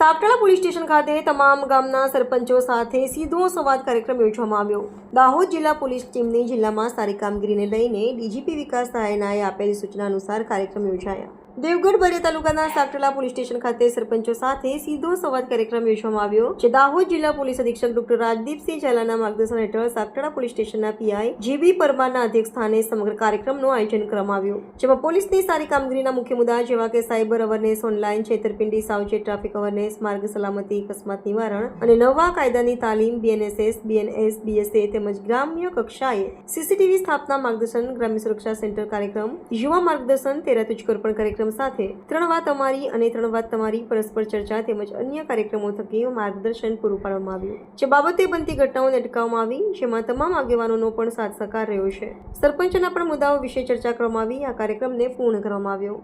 સાપટાળા police station ખાતે તમામ ગામના સરપંચો સાથે સીધો સંવાદ કાર્યક્રમ યોજવામાં આવ્યો. દાહોદ જિલ્લા પોલીસ ટીમની જિલ્લામાં સારી કામગીરીને લઈને ડીજીપી વિકાસ સહાયનાએ આપેલી સૂચના અનુસાર કાર્યક્રમ યોજાયા. દેવગઢ બરિયા તાલુકાના સાપટલા પોલીસ સ્ટેશન ખાતે સરપંચો સાથે સીધો સંવાદ કાર્યક્રમ યોજવામાં આવ્યો, જે દાહોદ જિલ્લા પોલીસ અધિક્ષક ડોક્ટર રાજદીપસિંહ ઝાલાના માર્ગદર્શન હેઠળ સાપટડા પોલીસ સ્ટેશનના પીઆઈ જીબી પરમારના અધ્યક્ષ સ્થાને સમગ્ર કાર્યક્રમનું આયોજન કરવામાં આવ્યું. જેમાં પોલીસની સારી કામગીરીના મુખ્ય મુદ્દા જેવા કે સાયબર અવેરનેસ, ઓનલાઈન છેતરપિંડી, સાવચેત ટ્રાફિક અવેરનેસ માર્ગ સલામતી, અકસ્માત નિવારણ અને નવા કાયદાની તાલીમ બીએનએસએસ બીએનએસ બીએસએ તેમજ ગ્રામ્ય કક્ષાએ સીસીટીવી સ્થાપના માર્ગદર્શન, ગ્રામ્ય સુરક્ષા સેન્ટર કાર્યક્રમ, યુવા માર્ગદર્શન, તેરા તુજકર કાર્યક્રમ સાથે ત્રણ વાત અમારી અને ત્રણ વાત તમારી પરસ્પર ચર્ચા તેમજ અન્ય કાર્યક્રમો થકી માર્ગદર્શન પૂરું પાડવામાં આવ્યું. જે બાબતે બનતી ઘટનાઓને અટકાવવામાં આવી, જેમાં તમામ આગેવાનોનો પણ સાથ સહકાર રહ્યો છે. સરપંચના પણ મુદ્દાઓ વિશે ચર્ચા કરવામાં આવી, આ કાર્યક્રમને પૂર્ણ કરવામાં આવ્યો.